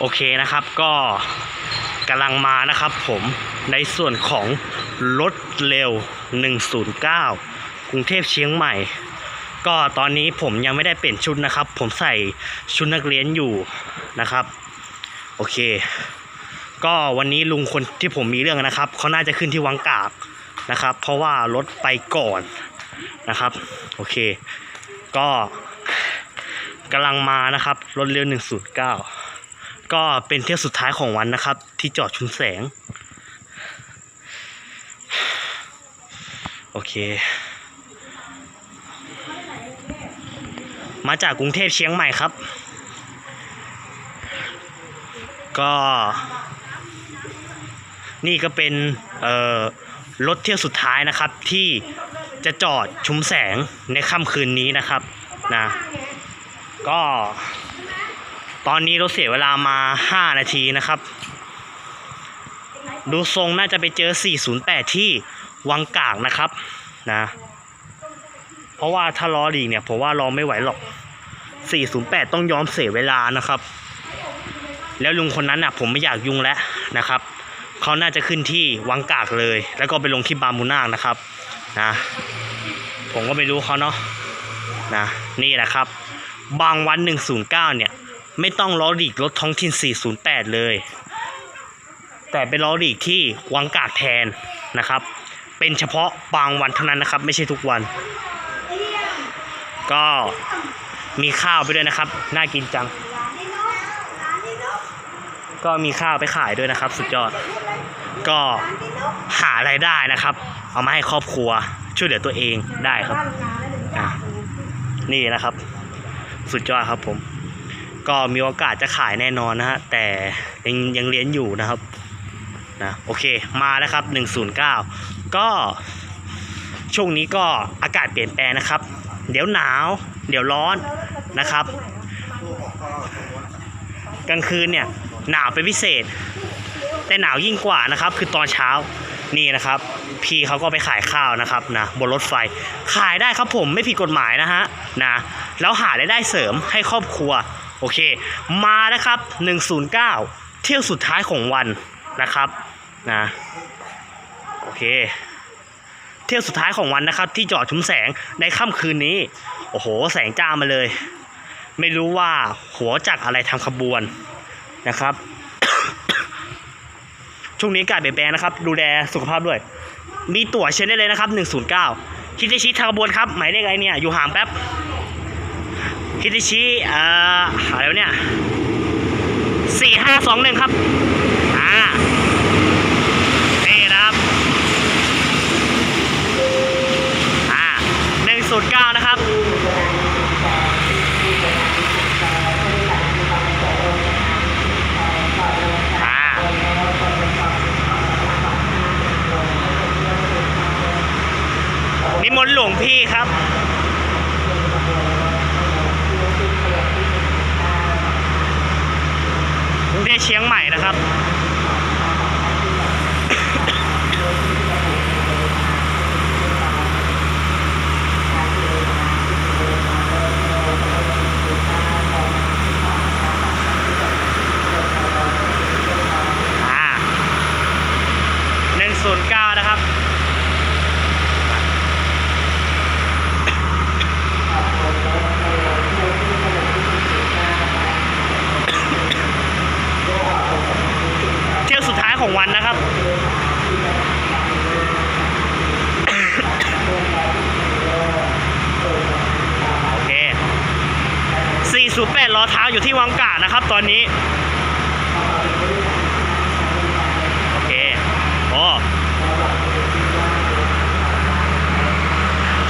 โอเคนะครับก็กำลังมานะครับผมในส่วนของรถเร็ว 109 กรุงเทพเชียงใหม่ ก็ตอนนี้ผมยังไม่ได้เปลี่ยนชุดนะครับ ผมใส่ชุดนักเรียนอยู่นะครับ โอเค ก็วันนี้ลุงคนที่ผมมีเรื่องนะครับเขาน่าจะขึ้นที่วังกาบนะครับ เพราะว่ารถไปก่อนนะครับ โอเค ก็กำลังมานะครับ รถเร็ว 109 ก็เป็นเที่ยวสุดท้ายของวันนะครับ ที่จอดชุนแสง โอเค มาจากกรุงเทพเชียงใหม่ครับ ก็ นี่ก็เป็นรถเที่ยวสุดท้ายนะครับที่จะจอดชุมแสงในค่ำคืนนี้นะครับนะก็ ตอนนี้เราเสียเวลามา 5 นาทีนะครับ ดูทรงน่าจะไปเจอ 408 ที่วังกากนะครับนะ เพราะว่าถ้ารอดีกเนี่ยผมว่ารอไม่ไหวหรอก 408 ต้องยอมเสียเวลานะครับ แล้วลุงคนนั้นน่ะผมไม่อยากยุ่งแล้วนะครับ เขาน่าจะขึ้นที่วังกากเลย แล้วก็ไปลงที่บามูนากนะครับนะผมก็ไม่รู้เขาเนาะนะนี่แหละครับ บางวัน 109 เนี่ย ไม่ต้องล้อหลีกรถท้องถิ่น 408 เลย แต่เป็นล้อหลีกที่วังกากแทนนะครับ เป็นเฉพาะบางวันเท่านั้นนะครับ ไม่ใช่ทุกวัน ก็มีข้าวไปด้วยนะครับ น่ากินจัง ก็มีข้าวไปขายด้วยนะครับ สุดยอด ก็หาไรายได้นะครับ เอามาให้ครอบครัว ช่วยเหลือตัวเองได้ครับ นี่นะครับ สุดยอดครับผม ก็มีโอกาสจะขายแน่นอนนะฮะแต่ยังยังเรียนอยู่นะครับนะโอเคมาแล้วครับ 109 ก็ช่วงนี้ก็อากาศเปลี่ยนแปลงนะครับ เดี๋ยวหนาว เดี๋ยวร้อนนะครับกลางคืนเนี่ยหนาวเป็นพิเศษ แต่หนาวยิ่งกว่านะครับ คือตอนเช้านี่นะครับ พี่เขาก็ไปขายข้าวนะครับนะบนรถไฟขายได้ครับผมไม่ผิดกฎหมายนะฮะนะแล้วหารายได้เสริมให้ครอบครัว โอเค มานะครับ 109 เที่ยวสุดท้ายของวันนะครับนะโอเค เที่ยวสุดท้ายของวันนะครับ ที่จอดชุมแสงในค่ำคืนนี้ โอ้โห แสงจ้ามาเลย ไม่รู้ว่าหัวจักอะไรทำขบวนนะครับช่วงนี้อากาศเปลี่ยนแปลงนะครับ ดูแลสุขภาพด้วย มีตั๋วเช็คได้เลยนะครับ 109 คิดจะชี้ทางขบวนครับ หมายเลขอะไรเนี่ย อยู่ห่างแป๊บ คิติชิอ่าอะไรวเนี่ยสี่ห้าสองหนึ่งครับ อ่า นี่นะครับ อ่าหนึ่งศูนย์เก้านะครับ อ่า นิมนหลวงพี่ครับ กรุง เทพเชียงใหม่นะครับ อ่าหนึ่งศูนย์เก้านะครับ เที่ยวสุดท้ายของวั นะครับ โอเค 408ล้อเท้าอยู่ที่วังกานะครับตอนนี้ โอเคโอ้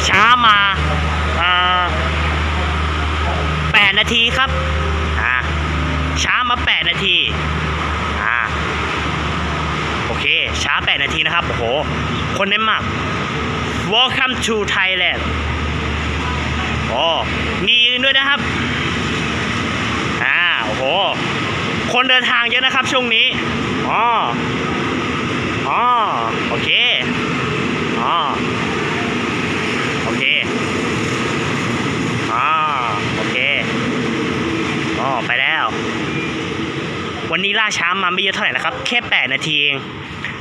ช้ามาเอ่อ8นาทีครับช้ามา 8 นาที อ่า โอเค ช้า 8 นาทีนะครับ โอ้โห คนเน้นมาก Welcome to Thailand โอ้มียืนด้วยนะครับ อ่า โอ้โห คนเดินทางเยอะนะครับช่วงนี้ อ๋อ อ๋อ โอเค อ๋อ โอเค อ๋อ โอเค อ๋อ ไปแล้ว วันนี้ล่าช้ามาไม่เยอะเท่าไหร่นะครับ แค่ 8 นาทีเอง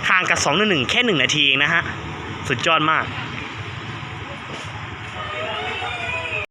ห่างกับ2 1 1แค่ 1 นาทีเองนะฮะ สุดยอดมาก